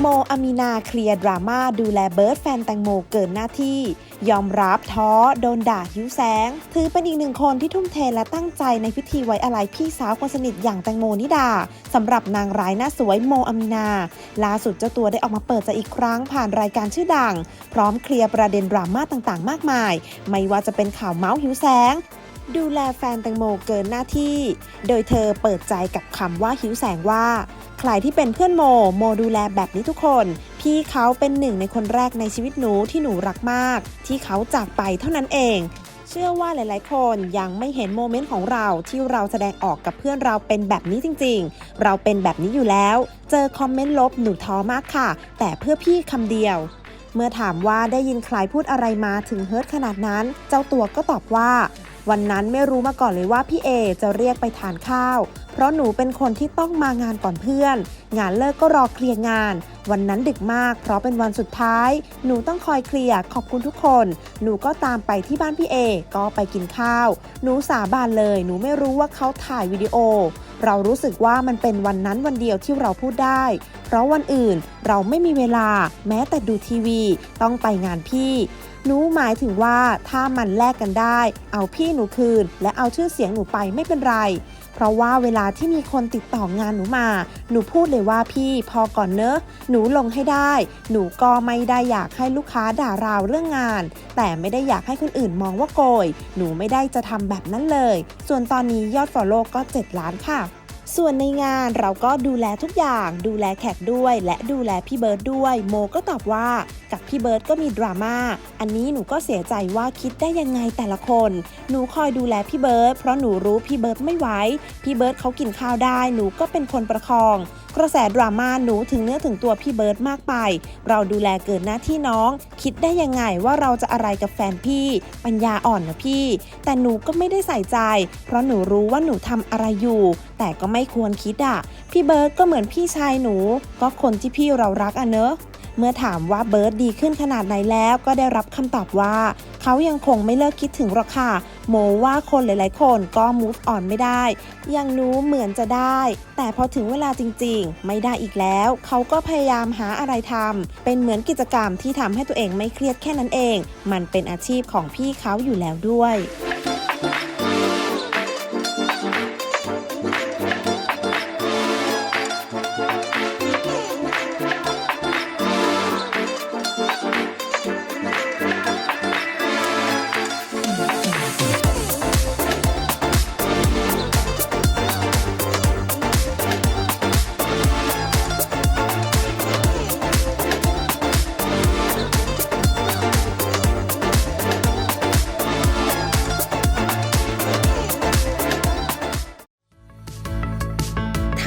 โมอามีนาเคลียร์ดราม่าดูแลเบิร์ดแฟนแตงโมเกินหน้าที่ ยอมรับท้อ โดนด่าหิวแสง ถือเป็นอีกหนึ่งคนที่ทุ่มเทและตั้งใจในพิธีไว้อาลัยพี่สาวคนสนิทอย่างแตงโมนิดาสำหรับนางร้ายหน้าสวยโมอามีนาล่าสุดเจ้าตัวได้ออกมาเปิดใจอีกครั้งผ่านรายการชื่อดัง พร้อมเคลียร์ประเด็นดราม่าต่างๆ มากมาย ไม่ว่าจะเป็นข่าวเมาส์หิวแสง ดูแลแฟนแตงโมเกินหน้าที่ โดยเธอเปิดใจกับคำว่าหิวแสงว่า ใครที่เป็นเพื่อนโม โมดูแลแบบนี้ทุกคน พี่เขาเป็นหนึ่งในคนแรกในชีวิตหนูที่หนูรักมาก ที่เขาจากไปเท่านั้นเอง เชื่อว่าหลาย ๆ คนยังไม่เห็นโมเมนต์ของเราที่เราแสดงออกกับเพื่อนเราเป็นแบบนี้จริง ๆ เราเป็นแบบนี้อยู่แล้ว เจอคอมเมนต์ลบหนูท้อมากค่ะ แต่เพื่อพี่คำเดียวเมื่อถามว่าได้ยินใครพูดอะไรมาถึงเฮิร์ตขนาดนั้น เจ้าตัวก็ตอบว่า วันนั้นไม่รู้มาก่อนเลยว่าพี่เอจะเรียกไปทานข้าว เพราะหนูเป็นคนที่ต้องมางานก่อนเพื่อน งานเลิกก็รอเคลียร์งาน วันนั้นดึกมาก เพราะเป็นวันสุดท้าย หนูต้องคอยเคลียร์ขอบคุณทุกคน หนูก็ตามไปที่บ้านพี่เอ ก็ไปกินข้าว หนูสาบานเลย หนูไม่รู้ว่าเขาถ่ายวิดีโอ เรารู้สึกว่ามันเป็นวันนั้นวันเดียวที่เราพูดได้ เพราะวันอื่นเราไม่มีเวลา แม้แต่ดูทีวี ต้องไปงานพี่ หนูหมายถึงว่าถ้ามันแลกกันได้ เอาพี่หนูคืน และเอาชื่อเสียงหนูไปไม่เป็นไร เพราะว่าเวลาที่มีคนติดต่องานหนูมา หนูพูดเลยว่าพี่พอก่อนเนอะหนูลงให้ได้ หนูก็ไม่ได้อยากให้ลูกค้าด่าราวเรื่องงาน แต่ไม่ได้อยากให้คนอื่นมองว่าโกย หนูไม่ได้จะทำแบบนั้นเลย ส่วนตอนนี้ยอด Follow ก็ 7 ล้านค่ะ ส่วนในงานเราก็ดูแลทุกอย่าง ดูแลแขกด้วย และดูแลพี่เบิร์ดด้วย โมก็ตอบว่ากับพี่เบิร์ดก็มีดราม่า อันนี้หนูก็เสียใจว่าคิดได้ยังไงแต่ละคน หนูคอยดูแลพี่เบิร์ดเพราะหนูรู้พี่เบิร์ดไม่ไหว พี่เบิร์ดเขากินข้าวได้ หนูก็เป็นคนประคอง กระแสดราม่าหนูถึงเนื้อถึงตัวพี่เบิร์ดมากไป เราดูแลเกินหน้าที่น้อง คิดได้ยังไงว่าเราจะอะไรกับแฟนพี่ ปัญญาอ่อนนะพี่ แต่หนูก็ไม่ได้ใส่ใจ เพราะหนูรู้ว่าหนูทำอะไรอยู่ แต่ก็ไม่ควรคิดอะพี่เบิร์ดก็เหมือนพี่ชายหนู ก็คนที่พี่เรารักอะเนอะ เมื่อถามว่าเบิร์ดดีขึ้นขนาดไหนแล้วก็ได้รับคำตอบว่า เขายังคงไม่เลิกคิดถึงหรอกค่ะ โมว่าคนหลายๆ คนก็ move on ไม่ได้ ยังนู้เหมือนจะได้ แต่พอถึงเวลาจริงๆ ไม่ได้อีกแล้ว เขาก็พยายามหาอะไรทำเป็นเหมือนกิจกรรมที่ทำให้ตัวเองไม่เครียดแค่นั้นเอง มันเป็นอาชีพของพี่เขาอยู่แล้วด้วย